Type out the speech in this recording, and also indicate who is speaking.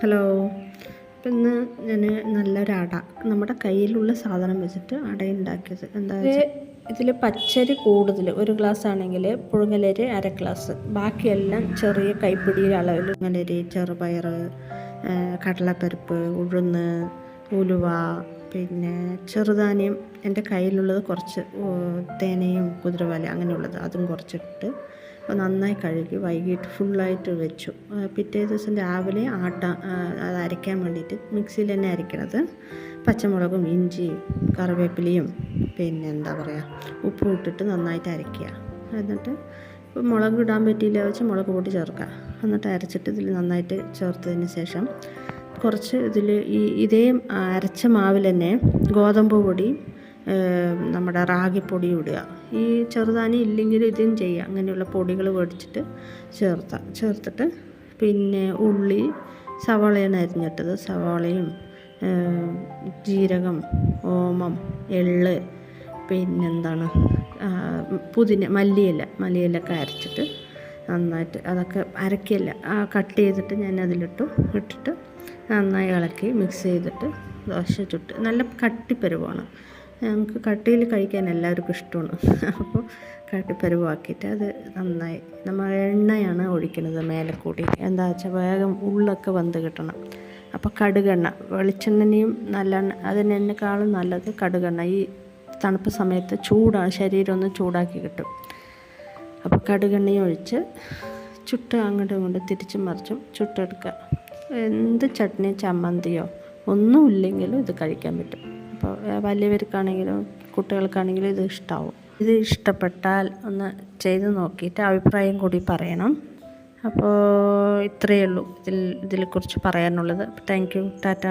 Speaker 1: Hello. അപ്പം ഇന്ന് ഞാൻ നല്ലൊരു അട നമ്മുടെ കയ്യിലുള്ള സാധനം വെച്ചിട്ട് അട ഉണ്ടാക്കിയത് എന്താ ഇതിൽ പച്ചരി കൂടുതൽ ഒരു ഗ്ലാസ് ആണെങ്കിൽ പുഴുങ്ങലരി അര ഗ്ലാസ് ബാക്കിയെല്ലാം ചെറിയ കൈപ്പിടിയുടെ അളവിൽ പുഴുങ്ങലരി ചെറുപയർ കടലപ്പരിപ്പ് ഉഴുന്ന് ഉലുവ പിന്നെ ചെറുധാന്യം എന്റെ കയ്യിലുള്ളത് കുറച്ച് തേനയും കുതിരവാല അങ്ങനെയുള്ളത് അതും കുറച്ചിട്ട് നന്നായി കഴുകി വൈകിട്ട് ഫുള്ളായിട്ട് വെച്ചു. പിറ്റേ ദിവസം രാവിലെ ആട്ട അത് അരയ്ക്കാൻ വേണ്ടിയിട്ട് മിക്സിയിൽ തന്നെ അരയ്ക്കണത് പച്ചമുളകും ഇഞ്ചിയും കറിവേപ്പിലയും പിന്നെ എന്താ പറയുക ഉപ്പും ഇട്ടിട്ട് നന്നായിട്ട് അരയ്ക്കുക. എന്നിട്ട് മുളക് ഇടാൻ പറ്റിയില്ല വെച്ച് മുളക് പൊടി ചേർക്കുക. എന്നിട്ട് അരച്ചിട്ട് ഇതിൽ നന്നായിട്ട് ചേർത്തതിന് ശേഷം കുറച്ച് ഇതിൽ ഈ ഇതേ അരച്ച മാവിൽ തന്നെ ഗോതമ്പ് പൊടി നമ്മുടെ റാഗിപ്പൊടി ഇടുക. ഈ ചെറുതാനി ഇല്ലെങ്കിൽ ഇതും ചെയ്യുക. അങ്ങനെയുള്ള പൊടികൾ മേടിച്ചിട്ട് ചേർത്താം ചേർത്തിട്ട് പിന്നെ ഉള്ളി സവാളയാണ് അരിഞ്ഞിട്ടത്. സവാളയും ജീരകം ഓമം എള്ള് പിന്നെന്താണ് പുതിന മല്ലിയില മല്ലിയിലൊക്കെ അരച്ചിട്ട് നന്നായിട്ട് അതൊക്കെ അരക്കില്ല. ആ കട്ട് ചെയ്തിട്ട് ഞാൻ അതിലിട്ടു. ഇട്ടിട്ട് നന്നായി ഇളക്കി മിക്സ് ചെയ്തിട്ട് ദോശ ചുട്ട്. നല്ല കട്ടിപ്പരുവാണ്. ഞങ്ങൾക്ക് കട്ടിയിൽ കഴിക്കാൻ എല്ലാവർക്കും ഇഷ്ടമാണ്. അപ്പോൾ കട്ടിപ്പരുവാക്കിയിട്ട് അത് നന്നായി. നമ്മൾ എണ്ണയാണ് ഒഴിക്കുന്നത് മേലെ കൂടി. എന്താ വെച്ചാൽ വേഗം ഉള്ളൊക്കെ വെന്ത് കിട്ടണം. അപ്പോൾ കടുകെണ്ണ വെളിച്ചെണ്ണയും നല്ല അതിനേക്കാളും നല്ലത് കടുകെണ്ണ. ഈ തണുപ്പ് സമയത്ത് ചൂടാണ് ശരീരം ഒന്ന് ചൂടാക്കി കിട്ടും. അപ്പോൾ കടുകെണ്ണയും ഒഴിച്ച് ചുട്ട അങ്ങോട്ടും ഇങ്ങോട്ടും തിരിച്ചും മറിച്ചും ചുട്ടെടുക്കുക. എന്ത് ചട്നി ചമ്മന്തിയോ ഒന്നുമില്ലെങ്കിലും ഇത് കഴിക്കാൻ പറ്റും. അപ്പോൾ വലിയവർക്കാണെങ്കിലും കുട്ടികൾക്കാണെങ്കിലും ഇത് ഇഷ്ടമാവും ഇത് ഇഷ്ടപ്പെട്ടാൽ ഒന്ന് ചെയ്ത് നോക്കിയിട്ട് അഭിപ്രായം കൂടി പറയണം. അപ്പോൾ ഇത്രയേ ഉള്ളൂ ഇതിൽ ഇതിനെക്കുറിച്ച് പറയാനുള്ളത്. Thank you Tata